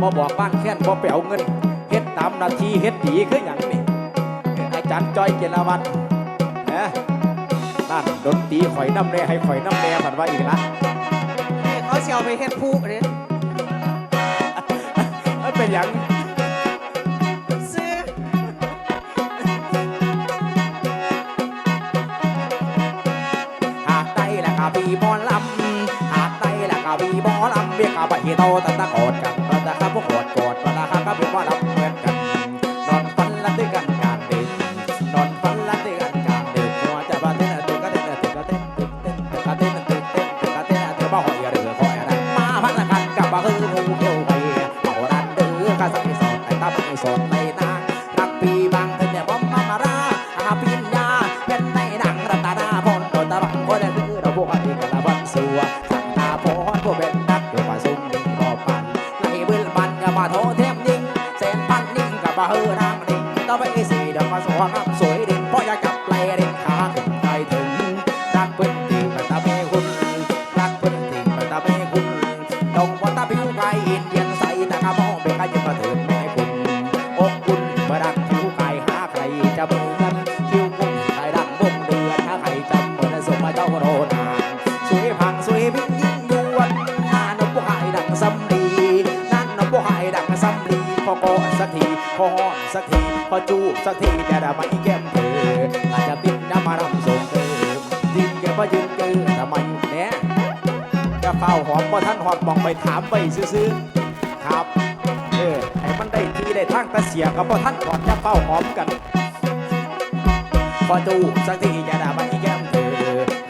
บ่บอกบ้านแค้นบ่ไปเอาเงินเฮ็ดตามหนาทีเฮ็ดดีคือหยังนี่อาจารย์จ้อยเจรวัตรนะนั่นดนตรีข่อยน้ำแร่ให้ข่อยน้ำแร่ผันว่าอีกละเขาเชียวไปเฮ็ดผู้เนี่ยมันเป็นหยังซื้อหากได้ละกะบีบอลลำหากได้ละกะบีบอลลำ เบียกกะบะฮีโตตะตะกอดกันตะตะครับพวกกอดกอดตะตะครับกะบีบอลลำเหมือนกัน นอนฝันละด้วยกันกลางดึกนอนฝันละด้วยกันกลางดึกหัวใจบ้านเต้นตึกก็เต้นตึกก็เต้นตึกเต้นตึกกะเต้นตึกเต้นตึกกะเต้นตึกบ่หอยเรือคอยอะไรมาพันละกันกับบ่คือหูเขียวไปเอาดันเดือกะสักสอนไอ้ตาไม่สอน มาโทเทมยิงแสนพันนิ่งกับ่เฮือนางนิ่งต่อไปสี่เดี๋ยวมาสวง สำลีพอก่อนสักทีพอหอนสักทีพอจูบสักทีจะได้มาอีแก้มเธออาจจะติดน้ำมารำส่งเธอยิงแกมายืนเจอทำไมเนี่ยจะเฝ้าหอมพอท่านหอดมองไปถามไปซื้อๆครับเออให้มันได้ทีได้ทางตะเสียกับพอท่านก่อนจะเฝ้าหอมกันพอจูบสักทีจะได้มาอีแก้มเธอ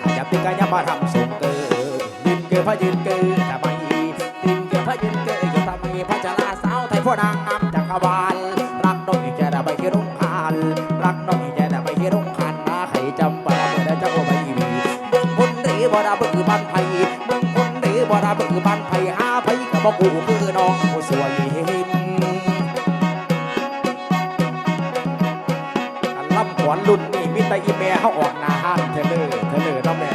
อาจจะติดกันยามาทำส่งเธอยืนเกอพอยืนเกอทำไมยืนเกอพอยืนเกอ ดีบ่ได้เบื่อบ้านไผ่หาไผ่กับบ่กูคือน้องผู้สวยห็นอันลำขวัญรุ่นนี่มีแต่อีแม่เขาออกหน้าห้านเธอเลยเธอเลยน้องแม่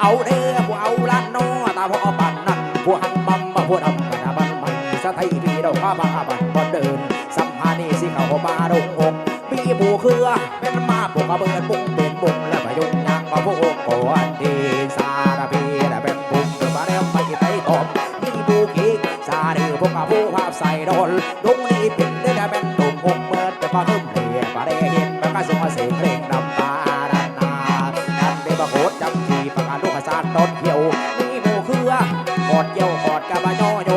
เอาเด้อผู้เอาล้านนอตาพ่อปันนั่นผู้หันบัมมาผู้ทำกันบันมันสะไทยพี่เราข้ามาบันบอเดินสัมภานีสิเขามาดงอง ปีผู้เครือเป็นมาพวกกระเบิดบุ้งเป็นบุ้งและพยุงยางมาพวกก่อนดีสารพีและเป็นบุ้งเดินมาแล้วไปไต่ตอมมีผู้กิกสาดือพวกกระผู้ภาพใส่ดอลดงนี้เป็นได้แต่เป็นดุงหงเมิดแต่พอขึ้นเรียบาได้เห็นมันก็ส่งมาเสียงเพลงนำตาดันนาท่านได้มาโคตรจำทีประกาศลูกกระสานต้นเขียวมีหมูเครือขอดเยี่ยวขอดกะบะย่อย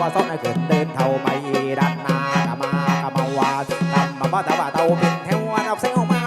บะซ้อนเกิดเดินเท่าไปดันนากะมากะมาวาทำมาบ้าตาบ้าเตาเป็นเทวนับเส้น